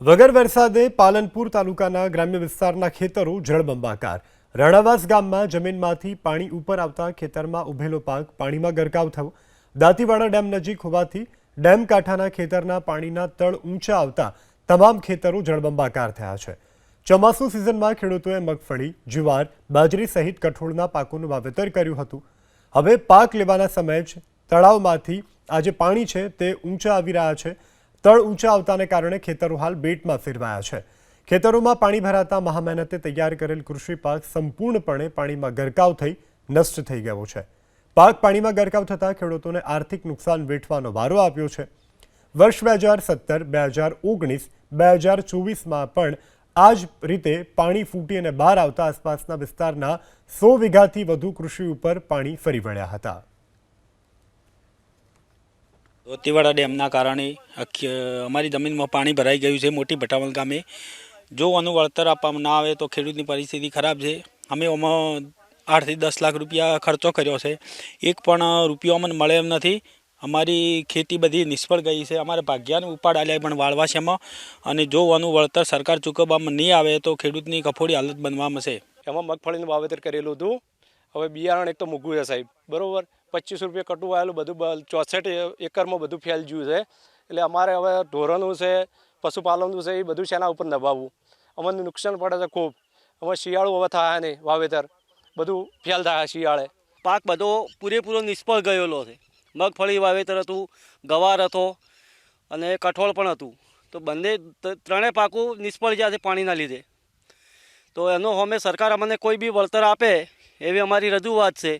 વગર વરસાદે પાલનપુર તાલુકાના ગ્રામ્ય વિસ્તારના ખેતરો જળબંબાકાર. રાણાવાસ ગામમાં જમીનમાંથી પાણી ઉપર આવતા ખેતરમાં ઉભેલો પાક પાણીમાં ગરકાવ થયો. દાંતીવાડા ડેમ નજીક હોવાથી ડેમ કાંઠાના ખેતરના પાણીના તળ ઊંચા આવતા તમામ ખેતરો જળબંબાકાર થયા છે. ચોમાસુ સિઝનમાં ખેડૂતોએ મગફળી, જુવાર, બાજરી સહિત કઠોળના પાકોનું વાવેતર કર્યું હતું. હવે પાક લેવાના સમયે જ તળાવમાંથી આ જે પાણી છે તે ઊંચા આવી રહ્યા છે. તળ ઊંચા આવતાને કારણે ખેતરો હાલ બેટમાં ફેરવાયા છે. ખેતરોમાં પાણી ભરાતા મહામહેનતે તૈયાર કરેલ કૃષિ પાક સંપૂર્ણપણે પાણીમાં ગરકાવ થઈ નષ્ટ થઈ ગયો છે. પાક પાણીમાં ગરકાવ થતાં ખેડૂતોને આર્થિક નુકસાન વેઠવાનો વારો આપ્યો છે. વર્ષ બે હજાર સત્તર, બે હજાર ઓગણીસ, બે હજાર ચોવીસમાં પણ આ જ રીતે પાણી ફૂટી અને બહાર આવતા આસપાસના વિસ્તારના સો વીઘાથી વધુ કૃષિ ઉપર પાણી ફરી વળ્યા હતા. ધોતીવાડા ડેમના કારણે અમારી જમીનમાં પાણી ભરાઈ ગયું છે મોટી ભટાવલ ગામે. જો આનું વળતર આપવામાં ના આવે તો ખેડૂતની પરિસ્થિતિ ખરાબ છે. અમે આમાં આઠથી દસ લાખ રૂપિયા ખર્ચો કર્યો છે. એક પણ રૂપિયો અમને મળે એમ નથી. અમારી ખેતી બધી નિષ્ફળ ગઈ છે. અમારે ભાગ્યાને ઉપાડ આલ્યા પણ વાળવાશામાં અને જો આનું વળતર સરકાર ચૂકવવામાં નહીં આવે તો ખેડૂતની કફોડી હાલત બનવામાં છે. એમાં મગફળીનું વાવેતર કરેલું હતું. હવે બિયારણ એક તો મૂઘું છે સાહેબ. બરાબર? પચીસ રૂપિયા કટું આવેલું, બધું ચોસઠ એકરમાં બધું ફેલ ગયું છે. એટલે અમારે હવે ઢોરણનું છે, પશુપાલનનું છે, એ બધું શેના ઉપર નભાવવું. અમને નુકસાન પડે છે ખૂબ. અમે શિયાળું હવે થાય નહીં, વાવેતર. બધું ફેલ થાય શિયાળે. પાક બધો પૂરેપૂરો નિષ્ફળ ગયેલો છે. મગફળી વાવેતર હતું, ગવાર હતો અને કઠોળ પણ હતું. તો બંને ત્રણેય પાકો નિષ્ફળ ગયા છે પાણીના લીધે. તો એનો અમે સરકાર અમને કોઈ બી વળતર આપે એવી અમારી રજૂઆત છે.